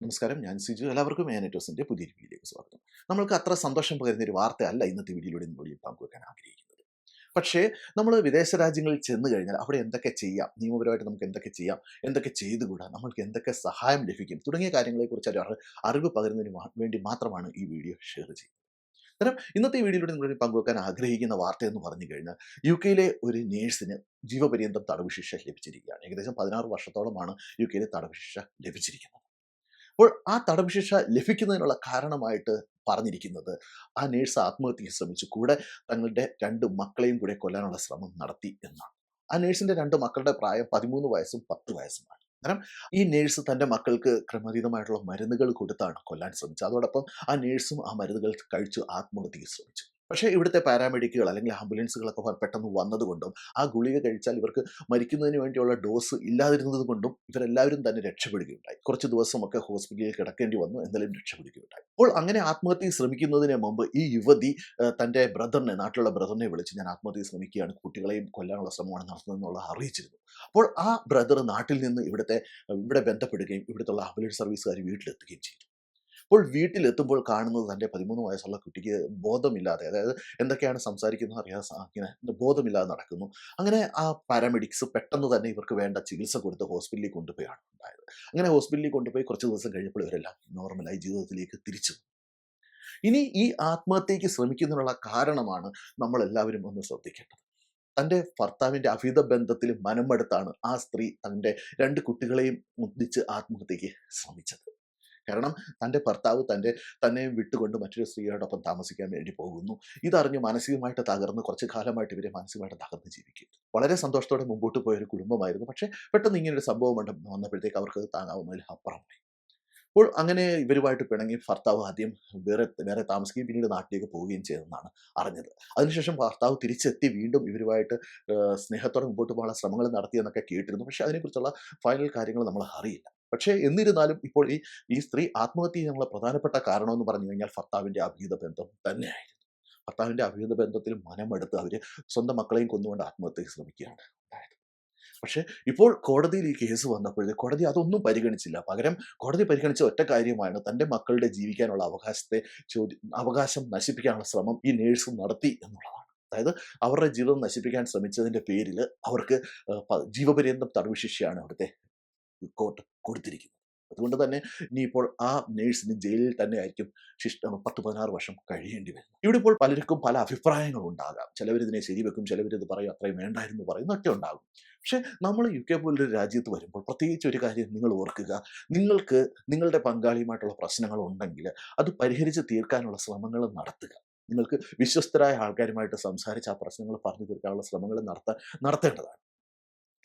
നമസ്കാരം ഞാൻ സിജു എല്ലാവർക്കും മാനറ്റോസിന്റെ പുതിയൊരു വീഡിയോയിലേക്ക് സ്വാഗതം. നമ്മൾക്ക് അത്ര സന്തോഷം പകരുന്ന ഒരു വാർത്തയല്ല ഇന്നത്തെ വീഡിയോയിലൂടെ നിങ്ങളോട് പങ്കുവെക്കാൻ ആഗ്രഹിക്കുന്നത്. പക്ഷേ നമ്മൾ വിദേശ രാജ്യങ്ങളിൽ ചെന്ന് കഴിഞ്ഞാൽ അവിടെ എന്തൊക്കെ ചെയ്യാം നിയമപരമായിട്ട് നമുക്ക് എന്തൊക്കെ ചെയ്യാം എന്തൊക്കെ ചെയ്തുകൂടാ നമ്മൾക്ക് എന്തൊക്കെ സഹായം ലഭിക്കും തുടങ്ങിയ കാര്യങ്ങളെക്കുറിച്ച് ഒരു അറിവ് പകരുന്നതിന് വേണ്ടി മാത്രമാണ് ഈ വീഡിയോ ഷെയർ ചെയ്യുന്നത്. അന്നേരം ഇന്നത്തെ വീഡിയോയിലൂടെ നിങ്ങൾ പങ്കുവെക്കാൻ ആഗ്രഹിക്കുന്ന വാർത്ത എന്ന് പറഞ്ഞു കഴിഞ്ഞാൽ യു കെയിലെ ഒരു നേഴ്സിന് ജീവപര്യന്തം തടവ് ശിക്ഷ ലഭിച്ചിരിക്കുകയാണ്. ഏകദേശം പതിനാറ് വർഷത്തോളമാണ് യു കെയിലെ തടവ് ശിക്ഷ ലഭിച്ചിരിക്കുന്നത്. അപ്പോൾ ആ തടവ് ശിക്ഷ ലഭിക്കുന്നതിനുള്ള കാരണമായിട്ട് പറഞ്ഞിരിക്കുന്നത് ആ നേഴ്സ് ആത്മഹത്യയ്ക്ക് ശ്രമിച്ചു. കൂടെ തങ്ങളുടെ രണ്ട് മക്കളെയും കൂടെ കൊല്ലാനുള്ള ശ്രമം നടത്തി എന്നാണ്. ആ നേഴ്സിന്റെ രണ്ട് മക്കളുടെ പ്രായം പതിമൂന്ന് വയസ്സും പത്ത് വയസ്സുമാണ്. കാരണം ഈ നേഴ്സ് തന്റെ മക്കൾക്ക് ക്രമതീതമായിട്ടുള്ള മരുന്നുകൾ കൊടുത്താണ് കൊല്ലാൻ ശ്രമിച്ചത്. അതോടൊപ്പം ആ നേഴ്സും ആ മരുന്നുകൾ കഴിച്ചു ആത്മഹത്യയ്ക്ക് ശ്രമിച്ചു. പക്ഷേ ഇവിടുത്തെ പാരാമെഡിക്കുകൾ അല്ലെങ്കിൽ ആംബുലൻസുകളൊക്കെ പെട്ടെന്ന് വന്നതുകൊണ്ടും ആ ഗുളിക കഴിച്ചാൽ ഇവർക്ക് മരിക്കുന്നതിന് വേണ്ടിയുള്ള ഡോസ് ഇല്ലാതിരുന്നത് കൊണ്ടും ഇവരെല്ലാവരും തന്നെ രക്ഷപ്പെടുകയുണ്ടായി. കുറച്ച് ദിവസമൊക്കെ ഹോസ്പിറ്റലിൽ കിടക്കേണ്ടി വന്നു എന്നാലും രക്ഷപ്പെടുകയുണ്ടായി. അപ്പോൾ അങ്ങനെ ആത്മഹത്യ ശ്രമിക്കുന്നതിന് മുമ്പ് ഈ യുവതി തന്റെ ബ്രദറിനെ നാട്ടിലുള്ള ബ്രദറിനെ വിളിച്ച് ഞാൻ ആത്മഹത്യ ശ്രമിക്കുകയാണ് കുട്ടികളെയും കൊല്ലാനുള്ള ശ്രമമാണ് നടത്തുന്നതെന്നുള്ള അറിയിച്ചിരുന്നു. അപ്പോൾ ആ ബ്രദർ നാട്ടിൽ നിന്ന് ഇവിടുത്തെ ഇവിടെ ബന്ധപ്പെടുകയും ഇവിടുത്തെ ആംബുലൻസ് സർവീസുകാർ വീട്ടിലെത്തുകയും ചെയ്തു. അപ്പോൾ വീട്ടിലെത്തുമ്പോൾ കാണുന്നത് തന്റെ പതിമൂന്ന് വയസ്സുള്ള കുട്ടിക്ക് ബോധമില്ലാതെ അതായത് എന്തൊക്കെയാണ് സംസാരിക്കുന്നത് അറിയാതെ ഇങ്ങനെ ബോധമില്ലാതെ നടക്കുന്നു. അങ്ങനെ ആ പാരാമെഡിക്സ് പെട്ടെന്ന് തന്നെ ഇവർക്ക് വേണ്ട ചികിത്സ കൊടുത്ത് ഹോസ്പിറ്റലിൽ കൊണ്ടുപോയാണ് ഉണ്ടായത്. അങ്ങനെ ഹോസ്പിറ്റലിൽ കൊണ്ടുപോയി കുറച്ച് ദിവസം കഴിഞ്ഞപ്പോൾ ഇവരെല്ലാം നോർമലായി ജീവിതത്തിലേക്ക് തിരിച്ചു ഇനി ഈ ആത്മഹത്യയ്ക്ക് ശ്രമിക്കുന്നതിനുള്ള കാരണമാണ് നമ്മൾ എല്ലാവരും ഒന്ന് ശ്രദ്ധിക്കേണ്ടത്. തന്റെ ഭർത്താവിന്റെ അഭിത ബന്ധത്തിൽ മനമെടുത്താണ് ആ സ്ത്രീ തന്റെ രണ്ട് കുട്ടികളെയും മുദ്ദിച്ച് ആത്മഹത്യയ്ക്ക് ശ്രമിച്ചത്. കാരണം തന്റെ ഭർത്താവ് തന്റെ തന്നെയും വിട്ടുകൊണ്ട് മറ്റൊരു സ്ത്രീയോടൊപ്പം താമസിക്കാൻ വേണ്ടി പോകുന്നു. ഇതറിഞ്ഞ് മാനസികമായിട്ട് തകർന്ന് കുറച്ച് കാലമായിട്ട് ഇവരെ മാനസികമായിട്ട് തകർന്ന് ജീവിക്കും. വളരെ സന്തോഷത്തോടെ മുമ്പോട്ട് പോയ ഒരു കുടുംബമായിരുന്നു. പക്ഷേ പെട്ടെന്ന് ഇങ്ങനെ ഒരു സംഭവം വന്നപ്പോഴത്തേക്ക് അവർക്ക് താങ്ങാവുന്നതിൽ അപ്പുറമായി. അപ്പോൾ അങ്ങനെ ഇവരുമായിട്ട് പിണങ്ങി ഭർത്താവ് ആദ്യം വേറെ വേറെ താമസിക്കുകയും പിന്നീട് നാട്ടിലേക്ക് പോവുകയും ചെയ്തെന്നാണ് അറിഞ്ഞത്. അതിനുശേഷം ഭർത്താവ് തിരിച്ചെത്തി വീണ്ടും ഇവരുമായിട്ട് സ്നേഹത്തോടെ മുമ്പോട്ട് പോകാനുള്ള ശ്രമങ്ങൾ നടത്തിയെന്നൊക്കെ കേട്ടിരുന്നു. പക്ഷേ അതിനെക്കുറിച്ചുള്ള ഫൈനൽ കാര്യങ്ങൾ നമ്മൾ അറിയില്ല. പക്ഷേ എന്നിരുന്നാലും ഇപ്പോൾ ഈ ഈ സ്ത്രീ ആത്മഹത്യ ചെയ്യാനുള്ള പ്രധാനപ്പെട്ട കാരണം എന്ന് പറഞ്ഞു കഴിഞ്ഞാൽ ഭർത്താവിന്റെ അഭിഹിത ബന്ധം തന്നെയായിരുന്നു. ഭർത്താവിന്റെ അഭിഹിത ബന്ധത്തിൽ മനമെടുത്ത് അവർ സ്വന്തം മക്കളെയും കൊന്നുകൊണ്ട് ആത്മഹത്യക്ക് ശ്രമിക്കുകയാണ് ഉണ്ടായത്. പക്ഷേ ഇപ്പോൾ കോടതിയിൽ ഈ കേസ് വന്നപ്പോഴേ കോടതി അതൊന്നും പരിഗണിച്ചില്ല. പകരം കോടതി പരിഗണിച്ച ഒറ്റ കാര്യമാണ് തന്റെ മക്കളുടെ ജീവിക്കാനുള്ള അവകാശത്തെ ചോദ്യം അവകാശം നശിപ്പിക്കാനുള്ള ശ്രമം ഈ നേഴ്സ് നടത്തി എന്നുള്ളതാണ്. അതായത് അവരുടെ ജീവിതം നശിപ്പിക്കാൻ ശ്രമിച്ചതിന്റെ പേരിൽ അവർക്ക് ജീവപര്യന്തം തടവ് ശിക്ഷയാണ് അവിടുത്തെ കോർട്ട് കൊടുത്തിരിക്കുന്നത് അതുകൊണ്ട് തന്നെ ഇനിയിപ്പോൾ ആ നേഴ്സിന് ജയിലിൽ തന്നെ ആയിരിക്കും ശിഷ്ട പത്ത് പതിനാറ് വർഷം കഴിയേണ്ടി വരും ഇവിടെ ഇപ്പോൾ പലർക്കും പല അഭിപ്രായങ്ങൾ ഉണ്ടാകാം. ചിലവരിതിനെ ശരിവെക്കും ചിലവരിത് പറയും അത്രയും വേണ്ടായിരുന്നു പറയുന്നൊക്കെ ഉണ്ടാകും. പക്ഷേ നമ്മൾ യു കെ പോലൊരു രാജ്യത്ത് വരുമ്പോൾ പ്രത്യേകിച്ച് ഒരു കാര്യം നിങ്ങൾ ഓർക്കുക. നിങ്ങൾക്ക് നിങ്ങളുടെ പങ്കാളിയുമായിട്ടുള്ള പ്രശ്നങ്ങൾ ഉണ്ടെങ്കിൽ അത് പരിഹരിച്ച് തീർക്കാനുള്ള ശ്രമങ്ങൾ നടത്തുക. നിങ്ങൾക്ക് വിശ്വസ്തരായ ആൾക്കാരുമായിട്ട് സംസാരിച്ച് ആ പ്രശ്നങ്ങൾ പറഞ്ഞു തീർക്കാനുള്ള ശ്രമങ്ങൾ നടത്താൻ നടത്തേണ്ടതാണ്.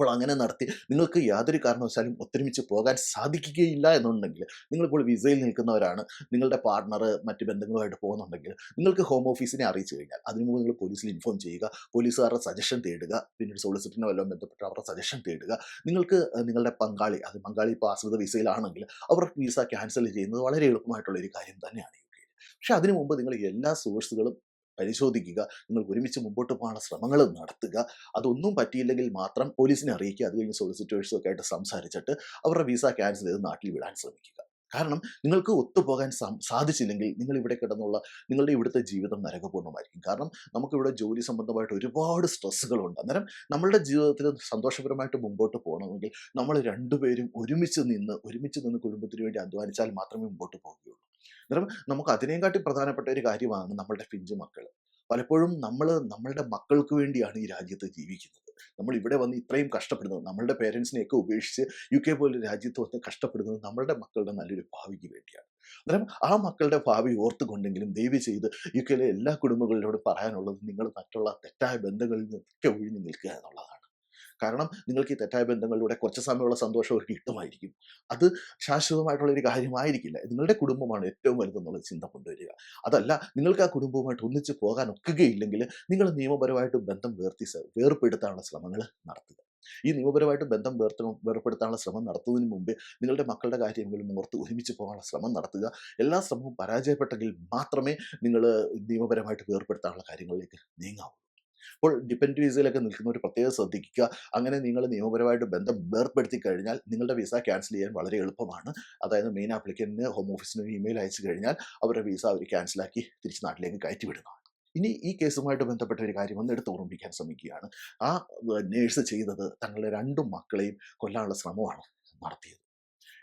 അപ്പോൾ അങ്ങനെ നടത്തി. നിങ്ങൾക്ക് യാതൊരു കാരണവശാലും ഒത്തൊരുമിച്ച് പോകാൻ സാധിക്കുകയില്ല എന്നുണ്ടെങ്കിൽ നിങ്ങളിപ്പോൾ വിസയിൽ നിൽക്കുന്നവരാണ് നിങ്ങളുടെ പാർട്ണർ മറ്റ് ബന്ധങ്ങളുമായിട്ട് പോകുന്നുണ്ടെങ്കിൽ നിങ്ങൾക്ക് ഹോം ഓഫീസിനെ അറിയിച്ചു കഴിഞ്ഞാൽ അതിനു മുമ്പ് നിങ്ങൾ പോലീസിൽ ഇൻഫോം ചെയ്യുക പോലീസുകാരുടെ സജഷൻ തേടുക പിന്നീട് സോളിസിറ്ററിനെ വല്ലതും ബന്ധപ്പെട്ട് അവരുടെ സജഷൻ തേടുക. നിങ്ങൾക്ക് നിങ്ങളുടെ പങ്കാളി അത് പങ്കാളി ഇപ്പോൾ ആശ്രിത വിസയിലാണെങ്കിൽ അവർ വിസ ക്യാൻസൽ ചെയ്യുന്നത് വളരെ എളുപ്പമായിട്ടുള്ള ഒരു കാര്യം തന്നെയാണ് പക്ഷെ അതിനു മുമ്പ് നിങ്ങൾ എല്ലാ സോഴ്സുകളും പരിശോധിക്കുക നിങ്ങൾ ഒരുമിച്ച് മുമ്പോട്ട് പോകാനുള്ള ശ്രമങ്ങൾ നടത്തുക. അതൊന്നും പറ്റിയില്ലെങ്കിൽ മാത്രം പോലീസിനെ അറിയിക്കുക. അത് കഴിഞ്ഞ് സോളിസിറ്റേഴ്സും ഒക്കെ ആയിട്ട് സംസാരിച്ചിട്ട് അവരുടെ വിസ ക്യാൻസൽ ചെയ്ത് നാട്ടിൽ വിടാൻ ശ്രമിക്കുക. കാരണം നിങ്ങൾക്ക് ഒത്തുപോകാൻ സാധിച്ചില്ലെങ്കിൽ നിങ്ങൾ ഇവിടെ കിടന്നുള്ള നിങ്ങളുടെ ഇവിടുത്തെ ജീവിതം നരകപൂർണമായിരിക്കും കാരണം നമുക്കിവിടെ ജോലി സംബന്ധമായിട്ട് ഒരുപാട് സ്ട്രെസ്സുകളുണ്ട് അന്നേരം നമ്മളുടെ ജീവിതത്തിൽ സന്തോഷപരമായിട്ട് മുമ്പോട്ട് പോകണമെങ്കിൽ നമ്മൾ രണ്ടുപേരും ഒരുമിച്ച് നിന്ന് ഒരുമിച്ച് നിന്ന് കുടുംബത്തിന് വേണ്ടി അധ്വാനിച്ചാൽ മാത്രമേ മുമ്പോട്ട് പോവുകയുള്ളൂ. അന്നേരം നമുക്ക് അതിനേക്കാട്ടി പ്രധാനപ്പെട്ട ഒരു കാര്യമാണ് നമ്മളുടെ പിഞ്ചു മക്കൾ പലപ്പോഴും നമ്മൾ നമ്മളുടെ മക്കൾക്ക് വേണ്ടിയാണ് ഈ രാജ്യത്ത് ജീവിക്കുന്നത്. നമ്മൾ ഇവിടെ വന്ന് ഇത്രയും കഷ്ടപ്പെടുന്നത് നമ്മളുടെ പേരൻസിനെയൊക്കെ ഉപേക്ഷിച്ച് യു കെ പോലെ രാജ്യത്ത് വന്ന് കഷ്ടപ്പെടുന്നത് നമ്മളുടെ മക്കളുടെ നല്ലൊരു ഭാവിക്ക് വേണ്ടിയാണ്. അന്നേരം ആ മക്കളുടെ ഭാവി ഓർത്തുകൊണ്ടെങ്കിലും ദയവ് ചെയ്ത് യു കെയിലെ എല്ലാ കുടുംബങ്ങളിലോട് പറയാനുള്ളത് നിങ്ങൾ മറ്റുള്ള തെറ്റായ ബന്ധങ്ങളിൽ നിന്നൊക്കെ ഒഴിഞ്ഞു നിൽക്കുക എന്നുള്ളതാണ്. കാരണം നിങ്ങൾക്ക് ഈ തെറ്റായ ബന്ധങ്ങളിലൂടെ കുറച്ച് സമയമുള്ള സന്തോഷം അവർക്ക് കിട്ടുമായിരിക്കും. അത് ശാശ്വതമായിട്ടുള്ള ഒരു കാര്യമായിരിക്കില്ല. നിങ്ങളുടെ കുടുംബമാണ് ഏറ്റവും വലുതെന്നുള്ള ചിന്ത കൊണ്ടുവരിക. അതല്ല നിങ്ങൾക്ക് ആ കുടുംബവുമായിട്ട് ഒന്നിച്ച് പോകാൻ ഒക്കുകയില്ലെങ്കിൽ നിങ്ങൾ നിയമപരമായിട്ട് ബന്ധം വേർത്തി വേർപ്പെടുത്താനുള്ള ശ്രമങ്ങൾ നടത്തുക. ഈ നിയമപരമായിട്ട് ബന്ധം വേർത്ത വേർപ്പെടുത്താനുള്ള ശ്രമം നടത്തുന്നതിന് മുമ്പ് നിങ്ങളുടെ മക്കളുടെ കാര്യങ്ങളും ഓർത്ത് ഒരുമിച്ച് പോകാനുള്ള ശ്രമം നടത്തുക. എല്ലാ ശ്രമവും പരാജയപ്പെട്ടെങ്കിൽ മാത്രമേ നിങ്ങൾ നിയമപരമായിട്ട് വേർപ്പെടുത്താനുള്ള കാര്യങ്ങളിലേക്ക് നീങ്ങാവൂ. അപ്പോൾ ഡിപ്പെൻഡ് വിസയിലൊക്കെ നിൽക്കുന്നവർ പ്രത്യേകം ശ്രദ്ധിക്കുക. അങ്ങനെ നിങ്ങൾ നിയമപരമായിട്ട് ബന്ധം വേർപ്പെടുത്തി കഴിഞ്ഞാൽ നിങ്ങളുടെ വിസ ക്യാൻസൽ ചെയ്യാൻ വളരെ എളുപ്പമാണ്. അതായത് മെയിൻ ആപ്ലിക്കന്റിന് ഹോം ഓഫീസിന് ഇമെയിൽ അയച്ചു കഴിഞ്ഞാൽ അവരുടെ വിസ അവർ ക്യാൻസലാക്കി തിരിച്ച് നാട്ടിലേക്ക് കയറ്റി വിടുന്നതാണ്. ഇനി ഈ കേസുമായിട്ട് ബന്ധപ്പെട്ട ഒരു കാര്യം ഒന്ന് എടുത്ത് ഓർമ്മിക്കാൻ ശ്രമിക്കുകയാണ്. ആ നേഴ്സ് ചെയ്തത് തങ്ങളുടെ രണ്ടും മക്കളെയും കൊല്ലാനുള്ള ശ്രമമാണ് നടത്തിയത്.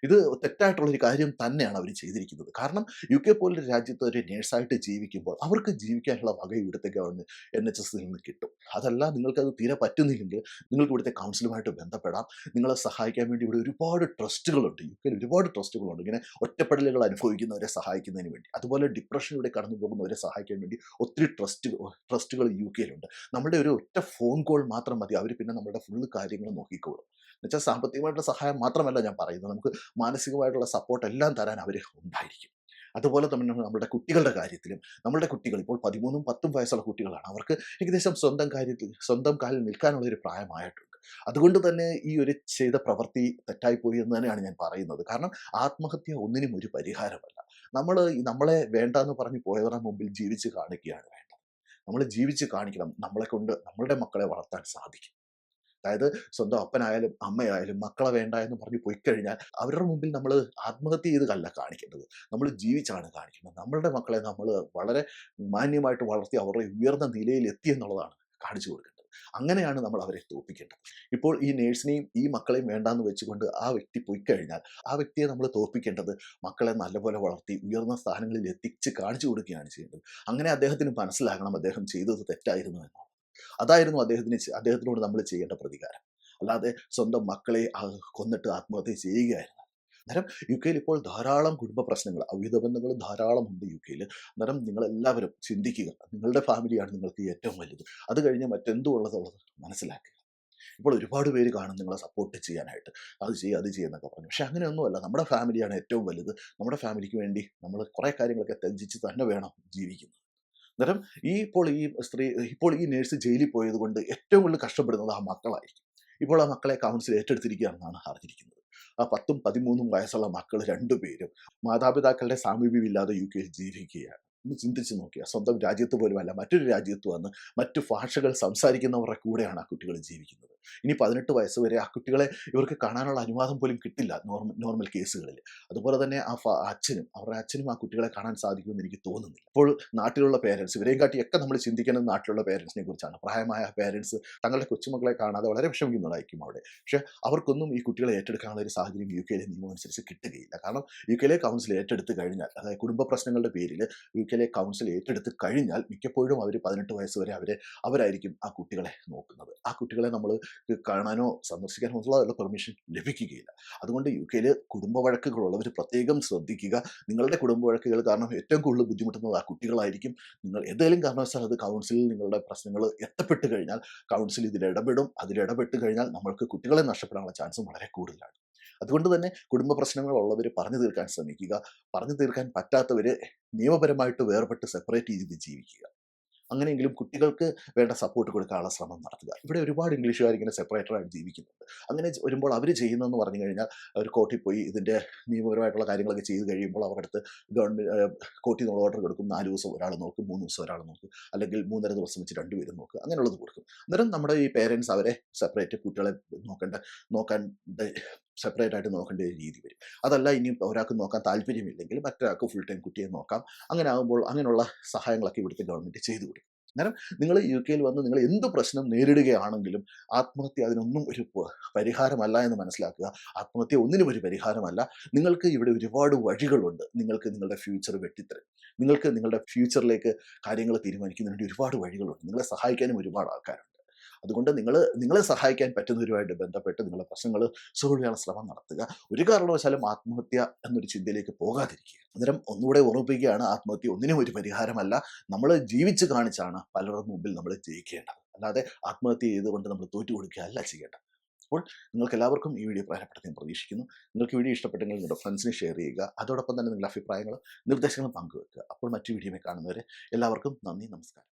ഇത് തെറ്റായിട്ടുള്ളൊരു കാര്യം തന്നെയാണ് അവർ ചെയ്തിരിക്കുന്നത്. കാരണം യു കെ പോലൊരു രാജ്യത്ത് ഒരു നേഴ്സായിട്ട് ജീവിക്കുമ്പോൾ അവർക്ക് ജീവിക്കാനുള്ള വക ഇവിടുത്തെ ഗവൺമെന്റ് എൻ എച്ച് എസിൽ നിന്ന് കിട്ടും. അതല്ല നിങ്ങൾക്കത് തീരെ പറ്റുന്നില്ലെങ്കിൽ നിങ്ങൾക്ക് ഇവിടുത്തെ കൗൺസിലുമായിട്ട് ബന്ധപ്പെടാം. നിങ്ങളെ സഹായിക്കാൻ വേണ്ടി ഇവിടെ ഒരുപാട് ട്രസ്റ്റുകളുണ്ട്. യു കെയിൽ ഒരുപാട് ട്രസ്റ്റുകളുണ്ട്. ഇങ്ങനെ ഒറ്റപ്പെടലുകൾ അനുഭവിക്കുന്നവരെ സഹായിക്കുന്നതിന് വേണ്ടി. അതുപോലെ ഡിപ്രഷനിലൂടെ കടന്നു പോകുന്നവരെ സഹായിക്കാൻ വേണ്ടി ഒത്തിരി ട്രസ്റ്റ് ട്രസ്റ്റുകൾ യു കെയിലുണ്ട് നമ്മുടെ ഒരു ഒറ്റ ഫോൺ കോൾ മാത്രം മതി. അവർ പിന്നെ നമ്മുടെ ഫുള്ള് കാര്യങ്ങൾ നോക്കിക്കോളും. എന്നുവെച്ചാൽ സാമ്പത്തികമായിട്ടുള്ള സഹായം മാത്രമല്ല ഞാൻ പറയുന്നത്. നമുക്ക് മാനസികമായിട്ടുള്ള സപ്പോർട്ട് എല്ലാം തരാൻ അവർ ഉണ്ടായിരിക്കും. അതുപോലെ തന്നെ നമ്മുടെ കുട്ടികളുടെ കാര്യത്തിലും നമ്മുടെ കുട്ടികൾ ഇപ്പോൾ പതിമൂന്നും പത്തും വയസ്സുള്ള കുട്ടികളാണ്. അവർക്ക് ഏകദേശം സ്വന്തം കാര്യത്തിൽ സ്വന്തം കാലിൽ നിൽക്കാനുള്ള ഒരു പ്രായമായിട്ടുണ്ട്. അതുകൊണ്ട് തന്നെ ഈ ഒരു ചെയ്ത പ്രവൃത്തി തെറ്റായിപ്പോയി എന്ന് തന്നെയാണ് ഞാൻ പറയുന്നത്. കാരണം ആത്മഹത്യ ഒന്നിനും ഒരു പരിഹാരമല്ല. നമ്മൾ നമ്മളെ വേണ്ട എന്ന് പറഞ്ഞ് പോയവരുടെ മുമ്പിൽ ജീവിച്ച് കാണിക്കുകയാണ് വേണ്ടത്. നമ്മൾ ജീവിച്ച് കാണിക്കണം. നമ്മളെ കൊണ്ട് നമ്മളുടെ മക്കളെ വളർത്താൻ സാധിക്കും. അതായത് സ്വന്തം അപ്പനായാലും അമ്മയായാലും മക്കളെ വേണ്ട എന്ന് പറഞ്ഞ് പോയി കഴിഞ്ഞാൽ അവരുടെ മുമ്പിൽ നമ്മൾ ആത്മഹത്യ ചെയ്തല്ല കാണിക്കേണ്ടത്. നമ്മൾ ജീവിച്ചാണ് കാണിക്കേണ്ടത്. നമ്മളുടെ മക്കളെ നമ്മൾ വളരെ മാന്യമായിട്ട് വളർത്തി അവരുടെ ഉയർന്ന നിലയിൽ എത്തി എന്നുള്ളതാണ് കാണിച്ചു കൊടുക്കേണ്ടത്. അങ്ങനെയാണ് നമ്മൾ അവരെ തോൽപ്പിക്കേണ്ടത്. ഇപ്പോൾ ഈ നേഴ്സിനെയും ഈ മക്കളെയും വേണ്ടാന്ന് വെച്ചുകൊണ്ട് ആ വ്യക്തി പോയി കഴിഞ്ഞാൽ ആ വ്യക്തിയെ നമ്മൾ തോൽപ്പിക്കേണ്ടത് മക്കളെ നല്ലപോലെ വളർത്തി ഉയർന്ന സ്ഥാനങ്ങളിൽ എത്തിച്ച് കാണിച്ചു കൊടുക്കുകയാണ് ചെയ്യേണ്ടത്. അങ്ങനെ അദ്ദേഹത്തിന് മനസ്സിലാകണം അദ്ദേഹം ചെയ്തത് തെറ്റായിരുന്നു എന്നുള്ളത് അതായിരുന്നു അദ്ദേഹത്തിന് അദ്ദേഹത്തിനോട് നമ്മൾ ചെയ്യേണ്ട പ്രതികാരം. അല്ലാതെ സ്വന്തം മക്കളെ കൊന്നിട്ട് ആത്മഹത്യ ചെയ്യുകയായിരുന്നു. അന്നേരം യു കെയിൽ ഇപ്പോൾ ധാരാളം കുടുംബ പ്രശ്നങ്ങൾ അവിധ ബന്ധങ്ങൾ ധാരാളം ഉണ്ട് യു കെയിൽ അന്നേരം നിങ്ങളെല്ലാവരും ചിന്തിക്കുക നിങ്ങളുടെ ഫാമിലിയാണ് നിങ്ങൾക്ക് ഏറ്റവും വലുത്. അത് കഴിഞ്ഞ് മറ്റെന്തും ഉള്ളതുള്ളത് മനസ്സിലാക്കുക. ഇപ്പോൾ ഒരുപാട് പേര് കാണും നിങ്ങളെ സപ്പോർട്ട് ചെയ്യാനായിട്ട്. അത് ചെയ്യുക അത് ചെയ്യുന്നൊക്കെ പറഞ്ഞു. പക്ഷെ അങ്ങനെയൊന്നുമല്ല. നമ്മുടെ ഫാമിലിയാണ് ഏറ്റവും വലുത്. നമ്മുടെ ഫാമിലിക്ക് വേണ്ടി നമ്മൾ കുറേ കാര്യങ്ങളൊക്കെ ത്യജിച്ച് തന്നെ വേണം ജീവിക്കുന്നത്. അന്നേരം ഈ ഇപ്പോൾ ഈ സ്ത്രീ ഇപ്പോൾ ഈ നേഴ്സ് ജയിലിൽ പോയത് കൊണ്ട് ഏറ്റവും കൂടുതൽ കഷ്ടപ്പെടുന്നത് ആ മക്കളായിരിക്കും. ഇപ്പോൾ ആ മക്കളെ കൗൺസിൽ ഏറ്റെടുത്തിരിക്കുകയാണെന്നാണ് അറിഞ്ഞിരിക്കുന്നത്. ആ പത്തും പതിമൂന്നും വയസ്സുള്ള മക്കൾ രണ്ടുപേരും മാതാപിതാക്കളുടെ സാമീപ്യമില്ലാതെ യു കെയിൽ ജീവിക്കുകയാണ്. ഒന്ന് ചിന്തിച്ച് നോക്കിയ സ്വന്തം രാജ്യത്ത് പോലുമല്ല മറ്റൊരു രാജ്യത്ത് വന്ന് മറ്റു ഭാഷകൾ സംസാരിക്കുന്നവരുടെ കൂടെയാണ് ആ കുട്ടികൾ ജീവിക്കുന്നത്. ഇനി പതിനെട്ട് വയസ്സ് വരെ ആ കുട്ടികളെ ഇവർക്ക് കാണാനുള്ള അനുവാദം പോലും കിട്ടില്ല നോർമൽ നോർമൽ കേസുകളിൽ. അതുപോലെ തന്നെ ആ അച്ഛനും അവരുടെ അച്ഛനും ആ കുട്ടികളെ കാണാൻ സാധിക്കുമെന്ന് എനിക്ക് തോന്നുന്നില്ല. അപ്പോൾ നാട്ടിലുള്ള പേരൻസ് ഇവരെയും കാട്ടിയൊക്കെ നമ്മൾ ചിന്തിക്കുന്നത് നാട്ടിലുള്ള പേരൻസിനെ കുറിച്ചാണ്. പ്രായമായ പേരൻസ് തങ്ങളുടെ കൊച്ചുമക്കളെ കാണാതെ വളരെ വിഷമിക്കുന്നതായിരിക്കും അവിടെ. പക്ഷേ അവർക്കൊന്നും ഈ കുട്ടികളെ ഏറ്റെടുക്കാനുള്ള ഒരു സാഹചര്യം യു കെയിലെ നിയമം അനുസരിച്ച് കിട്ടുകയില്ല. കാരണം യു കെയിലെ കൗൺസിൽ ഏറ്റെടുത്ത് കഴിഞ്ഞാൽ അതായത് കുടുംബ പ്രശ്നങ്ങളുടെ പേരിൽ യു കെയിലെ കൗൺസിൽ ഏറ്റെടുത്ത് കഴിഞ്ഞാൽ മിക്കപ്പോഴും അവർ പതിനെട്ട് വയസ്സ് വരെ അവരെ അവരായിരിക്കും ആ കുട്ടികളെ നോക്കുന്നത്. ആ കുട്ടികളെ നമ്മൾ കാണാനോ സന്ദർശിക്കാനോ ഉള്ള പെർമിഷൻ ലഭിക്കുകയില്ല. അതുകൊണ്ട് യു കെയിൽ കുടുംബ വഴക്കുകളുള്ളവർ പ്രത്യേകം ശ്രദ്ധിക്കുക. നിങ്ങളുടെ കുടുംബ വഴക്കുകൾ കാരണം ഏറ്റവും കൂടുതൽ ബുദ്ധിമുട്ടുന്നത് ആ കുട്ടികളായിരിക്കും. നിങ്ങൾ ഏതെങ്കിലും കാരണവശാൽ അത് കൗൺസിലിൽ നിങ്ങളുടെ പ്രശ്നങ്ങൾ എത്തപ്പെട്ട് കഴിഞ്ഞാൽ കൗൺസിൽ ഇതിൽ ഇടപെടും. ഇടപെട്ട് കഴിഞ്ഞാൽ നമ്മൾക്ക് കുട്ടികളെ നഷ്ടപ്പെടാനുള്ള ചാൻസും വളരെ കൂടുതലാണ്. അതുകൊണ്ട് തന്നെ കുടുംബ പ്രശ്നങ്ങളുള്ളവർ പറഞ്ഞു തീർക്കാൻ ശ്രമിക്കുക. പറഞ്ഞു തീർക്കാൻ പറ്റാത്തവർ നിയമപരമായിട്ട് വേർപെട്ട് സെപ്പറേറ്റ് ചെയ്ത് ജീവിക്കുക. അങ്ങനെയെങ്കിലും കുട്ടികൾക്ക് വേണ്ട സപ്പോർട്ട് കൊടുക്കാനുള്ള ശ്രമം നടത്തുക. ഇവിടെ ഒരുപാട് ഇംഗ്ലീഷുകാർ ഇങ്ങനെ സെപ്പറേറ്ററായിട്ട് ജീവിക്കുന്നുണ്ട്. അങ്ങനെ വരുമ്പോൾ അവർ ചെയ്യുന്നതെന്ന് പറഞ്ഞു കഴിഞ്ഞാൽ അവർ കോർട്ടിൽ പോയി ഇതിന്റെ നിയമപരമായിട്ടുള്ള കാര്യങ്ങളൊക്കെ ചെയ്ത് കഴിയുമ്പോൾ അവരുടെ അടുത്ത് ഗവൺമെന്റ് കോർട്ടിൽ നിന്നുള്ള ഓർഡർ കൊടുക്കും. നാല് ദിവസം ഒരാൾ നോക്കും മൂന്ന് ദിവസം ഒരാൾ നോക്കും. അല്ലെങ്കിൽ മൂന്നര ദിവസം വെച്ച് രണ്ട് രണ്ടുപേരും നോക്കും അങ്ങനെയുള്ളത് കൊടുക്കും. അന്നേരം നമ്മുടെ ഈ പേരൻസ് അവരെ സെപ്പറേറ്റ് കുട്ടികളെ നോക്കേണ്ട നോക്കാൻ സെപ്പറേറ്റ് ആയിട്ട് നോക്കേണ്ട ഒരു രീതി വരും. അതല്ല ഇനി ഒരാൾക്ക് നോക്കാൻ താല്പര്യമില്ലെങ്കിൽ മറ്റൊരാൾക്ക് ഫുൾ ടൈം കുട്ടിയെ നോക്കാം. അങ്ങനെ ആകുമ്പോൾ അങ്ങനെയുള്ള സഹായങ്ങളൊക്കെ ഇവിടുത്തെ ഗവൺമെന്റ് ചെയ്തു കൊടുക്കും. അന്നേരം നിങ്ങൾ യു കെയിൽ വന്ന് നിങ്ങൾ എന്ത് പ്രശ്നം നേരിടുകയാണെങ്കിലും ആത്മഹത്യ അതിനൊന്നും ഒരു പരിഹാരമല്ല എന്ന് മനസ്സിലാക്കുക. ആത്മഹത്യ ഒന്നിനും ഒരു പരിഹാരമല്ല. നിങ്ങൾക്ക് ഇവിടെ ഒരുപാട് വഴികളുണ്ട്. നിങ്ങൾക്ക് നിങ്ങളുടെ ഫ്യൂച്ചർ വെട്ടിത്തരും. നിങ്ങൾക്ക് നിങ്ങളുടെ ഫ്യൂച്ചറിലേക്ക് കാര്യങ്ങൾ തീരുമാനിക്കുന്നതിന് വേണ്ടി ഒരുപാട് വഴികളുണ്ട്. നിങ്ങളെ സഹായിക്കാനും ഒരുപാട് ആൾക്കാരുണ്ട്. അതുകൊണ്ട് നിങ്ങൾ നിങ്ങളെ സഹായിക്കാൻ പറ്റുന്നവരുമായിട്ട് ബന്ധപ്പെട്ട് നിങ്ങളുടെ പ്രശ്നങ്ങൾ സോൾവ് ചെയ്യാനുള്ള ശ്രമം നടത്തുക. ഒരു കാരണവശാലും ആത്മഹത്യ എന്നൊരു ചിന്തയിലേക്ക് പോകാതിരിക്കുക. അന്നേരം ഒന്നുകൂടെ ഓർമ്മിപ്പിക്കുകയാണ് ആത്മഹത്യ ഒന്നിനും ഒരു പരിഹാരമല്ല. നമ്മൾ ജീവിച്ച് കാണിച്ചാണ് പലരുടെ മുമ്പിൽ നമ്മൾ ജയിക്കേണ്ടത്. അല്ലാതെ ആത്മഹത്യ ചെയ്തുകൊണ്ട് നമ്മൾ തോറ്റു കൊടുക്കുകയല്ല ചെയ്യേണ്ടത്. അപ്പോൾ നിങ്ങൾക്ക് എല്ലാവർക്കും ഈ വീഡിയോ പ്രയോജനപ്പെടുത്തി ഞാൻ പ്രതീക്ഷിക്കുന്നു. നിങ്ങൾക്ക് വീഡിയോ ഇഷ്ടപ്പെട്ടെങ്കിൽ നിങ്ങളുടെ ഫ്രണ്ട്സിന് ഷെയർ ചെയ്യുക. അതോടൊപ്പം തന്നെ നിങ്ങളുടെ അഭിപ്രായങ്ങളും നിർദ്ദേശങ്ങളും പങ്കുവെക്കുക. അപ്പോൾ മറ്റു വീഡിയോ കാണുന്നവരെ എല്ലാവർക്കും നന്ദി നമസ്കാരം.